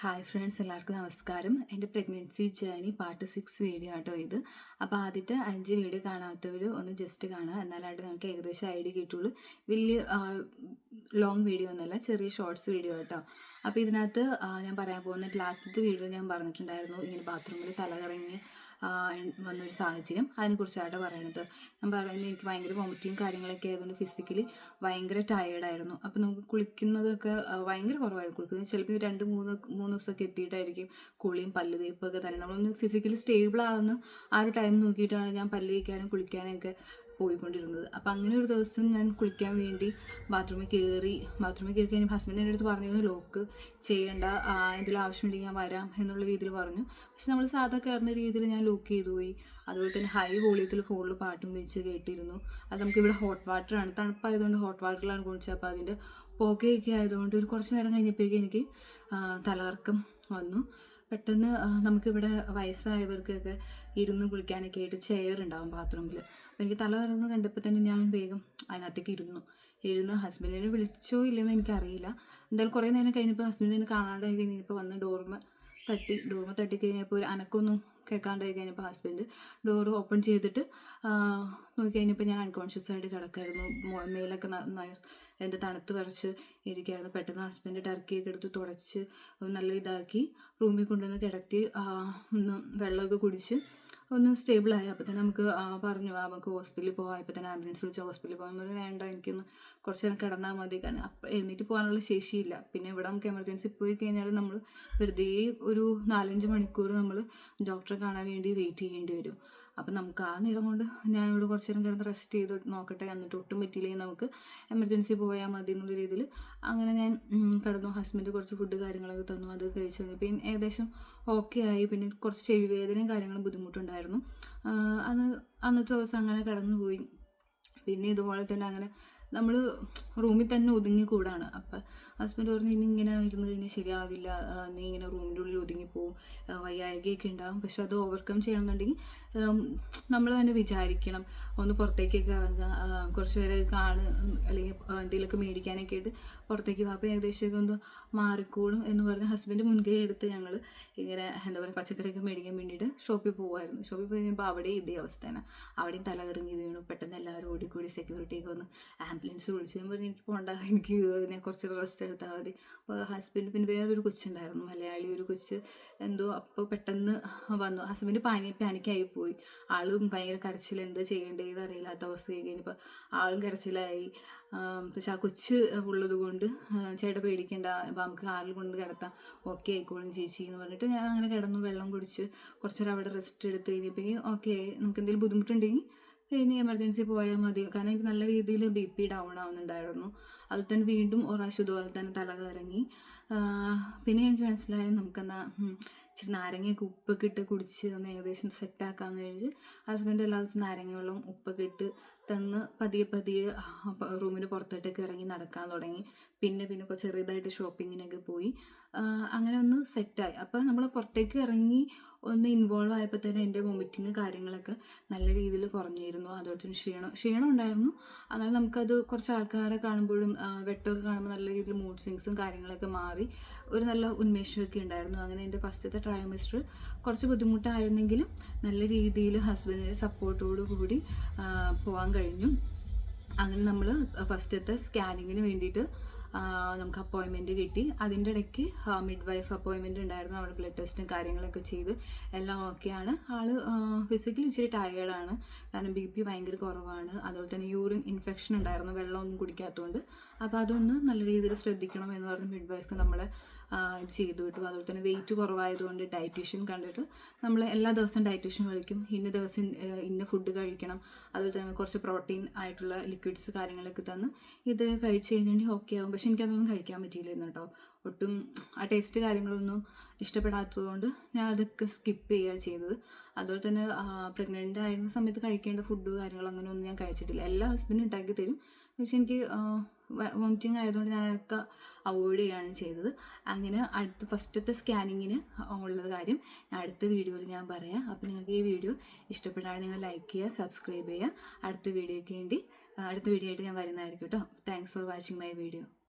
Hi friends എല്ലാവർക്കും നമസ്കാരം. എന്റെ pregnancy journey part six video ആട്ടോ ഇത്. അപ്പോൾ ആദ്യത്തെ അഞ്ച് വീഡിയോ കാണാത്തവർ ഒന്ന് ജസ്റ്റ് കാണുക. എന്നാലായിട്ട് നമുക്ക് ഏകദേശം ഐഡിയ കിട്ടുള്ളൂ. വലിയ ലോങ് വീഡിയോ ഒന്നുമല്ല ചെറിയ ഷോർട്സ് വീഡിയോ കേട്ടോ അപ്പോൾ ഇതിനകത്ത് ഞാൻ പറയാൻ പോകുന്ന ലാസ്റ്റത്തെ വീഡിയോ ഞാൻ പറഞ്ഞിട്ടുണ്ടായിരുന്നു. ഇങ്ങനെ ബാത്റൂമിൽ തലകറങ്ങി വന്നൊരു സാഹചര്യം. അതിനെക്കുറിച്ചായിട്ട് പറയണത്. ഞാൻ പറയുന്നത് എനിക്ക് ഭയങ്കര വോമിറ്റിങ് കാര്യങ്ങളൊക്കെ ആയതുകൊണ്ട് ഫിസിക്കലി ഭയങ്കര ടയേർഡായിരുന്നു അപ്പോൾ നമുക്ക് കുളിക്കുന്നതൊക്കെ ഭയങ്കര കുറവായിരുന്നു കുളിക്കുന്നത്. ചിലപ്പോൾ രണ്ട് മൂന്ന് മൂന്ന് ദിവസമൊക്കെ എത്തിയിട്ടായിരിക്കും കുളിയും പല്ല് തേപ്പൊക്കെ തന്നെ നമ്മളൊന്ന് ഫിസിക്കലി സ്റ്റേബിൾ ആവുന്ന ആ ഒരു ടൈം നോക്കിയിട്ടാണ് ഞാൻ പല്ല് തേക്കാനും കുളിക്കാനും ഒക്കെ പോയിക്കൊണ്ടിരുന്നത്. അപ്പോൾ അങ്ങനെ ഒരു ദിവസം ഞാൻ കുളിക്കാൻ വേണ്ടി ബാത്റൂമിൽ കയറി ബാത്റൂമിൽ കയറി കഴിഞ്ഞപ്പോൾ ഹസ്ബൻഡിന്റെ അടുത്ത് പറഞ്ഞിരുന്നു ലോക്ക് ചെയ്യേണ്ട എന്തെങ്കിലും ആവശ്യമുണ്ടെങ്കിൽ ഞാൻ വരാം എന്നുള്ള രീതിയിൽ പറഞ്ഞു. പക്ഷെ നമ്മൾ സാധാ കയറുന്ന രീതിയിൽ ഞാൻ ലോക്ക് ചെയ്തു പോയി. അതുപോലെ തന്നെ ഹൈ വോളിയത്തിൽ ഫോണിൽ പാട്ടും വെച്ച് കേട്ടിരുന്നു. അത് നമുക്ക് ഇവിടെ ഹോട്ട് വാട്ടറാണ് തണുപ്പായതുകൊണ്ട് ഹോട്ട് വാട്ടറിലാണ് കുളിച്ചത്. അപ്പോൾ അതിന്റെ പുകയൊക്കെ ആയതുകൊണ്ട് ഒരു കുറച്ച് നേരം കഴിഞ്ഞപ്പോഴേക്കും എനിക്ക് തലകറക്കം വന്നു. പെട്ടെന്ന് നമുക്കിവിടെ വയസ്സായവർക്കൊക്കെ ഇരുന്ന് കുളിക്കാനൊക്കെ ആയിട്ട് ചെയർ ഉണ്ടാവും ബാത്റൂമിൽ അപ്പോൾ എനിക്ക് തല കറന്ന് കണ്ടപ്പോൾ തന്നെ ഞാൻ വേഗം അതിനകത്തേക്ക് ഇരുന്നു. ഇരുന്ന് ഹസ്ബൻഡിനെ വിളിച്ചോ ഇല്ലെന്ന് എനിക്കറിയില്ല. എന്തായാലും കുറേ നേരം കഴിഞ്ഞപ്പോൾ ഹസ്ബൻഡിനെ കാണാണ്ടായി കഴിഞ്ഞപ്പോൾ വന്ന് ഡോർമ തട്ടി ഡോർമ തട്ടി കഴിഞ്ഞപ്പോൾ ഒരു അനക്കൊന്നും കേൾക്കാണ്ടായി കഴിഞ്ഞപ്പോൾ ഹസ്ബൻഡ് ഡോറ് ഓപ്പൺ ചെയ്തിട്ട് നോക്കിക്കഴിഞ്ഞപ്പോൾ നോക്കി കഴിഞ്ഞപ്പോൾ ഞാൻ അൺകോൺഷ്യസ് ആയിട്ട് കിടക്കായിരുന്നു. മേലൊക്കെ നന്നായി എന്ത് തണുത്ത് വരച്ച് ഇരിക്കുകയായിരുന്നു. പെട്ടെന്ന് ഹസ്ബൻഡ് ടർക്കിയൊക്കെ എടുത്ത് തുടച്ച് നല്ല ഇതാക്കി റൂമിൽ കൊണ്ടുവന്ന് കിടത്തി ഒന്ന് വെള്ളമൊക്കെ കുടിച്ച് ഒന്ന് സ്റ്റേബിളായി അപ്പോൾ തന്നെ നമുക്ക് പറഞ്ഞു നമുക്ക് ഹോസ്പിറ്റലിൽ പോകാം ഇപ്പോൾ തന്നെ ആംബുലൻസ് വിളിച്ച് ഹോസ്പിറ്റലിൽ പോകാൻ വേണ്ട എനിക്കൊന്ന് കുറച്ച് നേരം കിടന്നാൽ മതി. കാരണം അപ്പം എഴുന്നേറ്റ് പോകാനുള്ള ശേഷിയില്ല. പിന്നെ ഇവിടെ നമുക്ക് എമർജൻസി പോയി കഴിഞ്ഞാൽ നമ്മൾ വെറുതെ ഒരു നാലഞ്ച് മണിക്കൂർ നമ്മൾ ഡോക്ടറെ കാണാൻ വേണ്ടി വെയിറ്റ് ചെയ്യേണ്ടി വരും. അപ്പം നമുക്ക് ആ നേരം കൊണ്ട് ഞാൻ ഇവിടെ കുറച്ച് നേരം കിടന്ന് റെസ്റ്റ് ചെയ്ത് നോക്കട്ടെ. എന്നിട്ട് ഒട്ടും പറ്റിയില്ലെങ്കിൽ നമുക്ക് എമർജൻസി പോയാൽ മതി എന്നുള്ള രീതിയിൽ അങ്ങനെ ഞാൻ കിടന്നു. ഹസ്ബൻഡ് കുറച്ച് ഫുഡ് കാര്യങ്ങളൊക്കെ തന്നു. അത് കഴിച്ചു പിന്നെ ഏകദേശം ഓക്കെ ആയി. പിന്നെ കുറച്ച് ചെവി വേദനയും കാര്യങ്ങളും ബുദ്ധിമുട്ടുണ്ടായിരുന്നു. അന്ന് അന്നത്തെ ദിവസം അങ്ങനെ കടന്നു പോയി പിന്നെ ഇതുപോലെ തന്നെ അങ്ങനെ നമ്മൾ റൂമിൽ തന്നെ ഒതുങ്ങിക്കൂടാണ് അപ്പം ഹസ്ബൻഡ് പറഞ്ഞു ഇനി ഇങ്ങനെ ഇരുന്ന് കഴിഞ്ഞാൽ ശരിയാവില്ല. നീ ഇങ്ങനെ റൂമിന്റെ ഉള്ളിൽ ഒതുങ്ങിപ്പോവും ആ, ഉണ്ടാവും. ഉണ്ടാകും പക്ഷെ അത് ഓവർകം ചെയ്യണമെന്നുണ്ടെങ്കിൽ നമ്മൾ തന്നെ വിചാരിക്കണം. ഒന്ന് പുറത്തേക്കൊക്കെ ഇറങ്ങുക. കുറച്ച് പേരെ കാണ് അല്ലെങ്കിൽ എന്തെങ്കിലുമൊക്കെ മേടിക്കാനൊക്കെ ആയിട്ട് പുറത്തേക്ക് പോകുക അപ്പോൾ ഏകദേശമൊക്കെ ഒന്ന് മാറിക്കോളും എന്ന് പറഞ്ഞ് ഹസ്ബൻഡ് മുൻകൈ എടുത്ത് ഞങ്ങൾ ഇങ്ങനെ എന്താ പറയുക പച്ചക്കറിയൊക്കെ മേടിക്കാൻ വേണ്ടിയിട്ട് ഷോപ്പിൽ പോകുമായിരുന്നു ഷോപ്പിൽ പോയി കഴിഞ്ഞപ്പോൾ അവിടെ ഇതേ അവസ്ഥയാണ് അവിടെയും തലകറങ്ങി വീണു. പെട്ടെന്ന് എല്ലാവരും ഓടിക്കൂടി സെക്യൂരിറ്റിയൊക്കെ ഒന്ന് ആംബുലൻസ് വിളിച്ചു. ഞാൻ പറഞ്ഞു എനിക്ക് പോകണ്ട എനിക്ക് അതിനെ കുറച്ച് റെസ്റ്റ് എടുത്താൽ മതി. അപ്പോൾ ഹസ്ബൻഡ് പിന്നെ വേറൊരു കൊച്ചുണ്ടായിരുന്നു മലയാളി ഒരു കൊച്ച് എന്തോ അപ്പോൾ പെട്ടെന്ന് വന്നു. ഹസ്ബൻഡ് പാനി പാനിക്കായി പോയി. ആളും ഭയങ്കര കരച്ചിൽ എന്താ ചെയ്യേണ്ടതെന്ന് അറിയില്ലാത്ത അവസ്ഥ കഴിഞ്ഞപ്പോൾ ആളും കരച്ചിലായി. പക്ഷെ ആ കൊച്ച് ഉള്ളത് കൊണ്ട് ചേട്ടാ പേടിക്കേണ്ട. നമുക്ക് കാറിൽ കൊണ്ട് കിടത്താം. ഓക്കെ ആയിക്കോളും ചേച്ചി എന്ന് പറഞ്ഞിട്ട് ഞാൻ അങ്ങനെ കിടന്നു വെള്ളം കുടിച്ച് കുറച്ചേരം അവിടെ റെസ്റ്റ് എടുത്ത് കഴിഞ്ഞപ്പോഴേക്കും ഓക്കെ നമുക്ക് എന്തെങ്കിലും ബുദ്ധിമുട്ടുണ്ടെങ്കിൽ ഇനി എമർജൻസി പോയാൽ മതി. കാരണം എനിക്ക് നല്ല രീതിയിൽ ബി പി ഡൗൺ ആവുന്നുണ്ടായിരുന്നു. അതിൽ തന്നെ വീണ്ടും ഒരു പ്രാവശ്യം ഇതുപോലെ തന്നെ തല കറങ്ങി പിന്നെ എനിക്ക് മനസ്സിലായി നമുക്കെന്നാ ഇച്ചിരി നാരങ്ങയൊക്കെ ഉപ്പൊക്കെ ഇട്ട് കുടിച്ച് ഒന്ന് ഏകദേശം സെറ്റാക്കാമെന്ന് കഴിഞ്ഞ് ഹസ്ബൻഡ് എല്ലാ ദിവസവും നാരങ്ങ വെള്ളം ഉപ്പൊക്കെ ഇട്ട് തന്ന് പതിയെ പതിയെ റൂമിന് പുറത്തോട്ടൊക്കെ ഇറങ്ങി നടക്കാൻ തുടങ്ങി. പിന്നെ പിന്നെ ചെറുതായിട്ട് ഷോപ്പിങ്ങിനൊക്കെ പോയി. അങ്ങനെ ഒന്ന് സെറ്റായി. അപ്പോൾ നമ്മൾ പുറത്തേക്ക് ഇറങ്ങി ഒന്ന് ഇൻവോൾവ് ആയപ്പോൾ തന്നെ എന്റെ വൊമിറ്റിങ് കാര്യങ്ങളൊക്കെ നല്ല രീതിയിൽ കുറഞ്ഞിരുന്നു. അതുപോലെ തന്നെ ക്ഷീണം ക്ഷീണം ഉണ്ടായിരുന്നു. എന്നാൽ നമുക്കത് കുറച്ച് ആൾക്കാരെ കാണുമ്പോഴും വെട്ടമൊക്കെ കാണുമ്പോൾ നല്ല രീതിയിൽ മൂഡ് സ്വിങ്സും കാര്യങ്ങളൊക്കെ മാറി. ഒരു നല്ല ഉന്മേഷമൊക്കെ ഉണ്ടായിരുന്നു. അങ്ങനെ എന്റെ ഫസ്റ്റത്തെ ട്രൈമസ്റ്റർ കുറച്ച് ബുദ്ധിമുട്ടായിരുന്നെങ്കിലും നല്ല രീതിയിൽ ഹസ്ബൻഡിന്റെ സപ്പോർട്ടോടു കൂടി പോകാൻ കഴിഞ്ഞു. അങ്ങനെ നമ്മൾ ഫസ്റ്റത്തെ സ്കാനിങ്ങിന് വേണ്ടിയിട്ട് നമുക്ക് അപ്പോയിൻമെന്റ് കിട്ടി. അതിന്റെ ഇടയ്ക്ക് മിഡ് വൈഫ് അപ്പോയിൻമെന്റ് ഉണ്ടായിരുന്നു. അവിടെ ബ്ലഡ് ടെസ്റ്റും കാര്യങ്ങളൊക്കെ ചെയ്ത് എല്ലാം ഓക്കെയാണ് ആൾ ഫിസിക്കലി ഇച്ചിരി ടയേർഡാണ് കാരണം ബി പി ഭയങ്കര കുറവാണ്. അതുപോലെ തന്നെ യൂറിൻ ഇൻഫെക്ഷൻ ഉണ്ടായിരുന്നു. വെള്ളമൊന്നും കുടിക്കാത്തതുകൊണ്ട്. അപ്പോൾ അതൊന്ന് നല്ല രീതിയിൽ ശ്രദ്ധിക്കണം എന്ന് പറഞ്ഞ് മിഡ് വൈഫ് നമ്മളെ ചെയ്തു കിട്ടും. അതുപോലെ തന്നെ വെയിറ്റ് കുറവായതുകൊണ്ട് ഡയറ്റീഷ്യൻ കണ്ടിട്ട് നമ്മൾ എല്ലാ ദിവസവും ഡയറ്റീഷ്യൻ വിളിക്കും ഇന്ന ദിവസം ഇന്ന ഫുഡ് കഴിക്കണം. അതുപോലെ തന്നെ കുറച്ച് പ്രോട്ടീൻ ആയിട്ടുള്ള ലിക്വിഡ്സ് കാര്യങ്ങളൊക്കെ തന്ന് ഇത് കഴിച്ച് കഴിഞ്ഞിട്ടുണ്ടെങ്കിൽ ഓക്കെ ആകും പക്ഷെ എനിക്കതൊന്നും കഴിക്കാൻ പറ്റിയില്ലായിരുന്നു കേട്ടോ. ഒട്ടും ആ ടേസ്റ്റ് കാര്യങ്ങളൊന്നും ഇഷ്ടപ്പെടാത്തതുകൊണ്ട് ഞാൻ അതൊക്കെ സ്കിപ്പ് ചെയ്യുക ചെയ്തത്. അതുപോലെ തന്നെ പ്രഗ്നന്റ് ആയിരുന്ന സമയത്ത് കഴിക്കേണ്ട ഫുഡ് കാര്യങ്ങൾ അങ്ങനെയൊന്നും ഞാൻ കഴിച്ചിട്ടില്ല. എല്ലാ ഹസ്ബൻഡും ഉണ്ടാക്കി തരും. പക്ഷെ എനിക്ക് വോമിറ്റിംഗ് ആയതുകൊണ്ട് ഞാൻ അതൊക്കെ അവോയ്ഡ് ചെയ്യുകയാണ് ചെയ്തത്. അങ്ങനെ അടുത്ത ഫസ്റ്റത്തെ സ്കാനിങ്ങിന് ഉള്ളത് കാര്യം അടുത്ത വീഡിയോയിൽ ഞാൻ പറയാം. അപ്പോൾ നിങ്ങൾക്ക് ഈ വീഡിയോ ഇഷ്ടപ്പെട്ടാൽ നിങ്ങൾ ലൈക്ക് ചെയ്യുക സബ്സ്ക്രൈബ് ചെയ്യുക അടുത്ത വീഡിയോയ്ക്ക് വേണ്ടി അടുത്ത വീഡിയോ ആയിട്ട് ഞാൻ വരുന്നതായിരിക്കും കേട്ടോ thanks for watching my video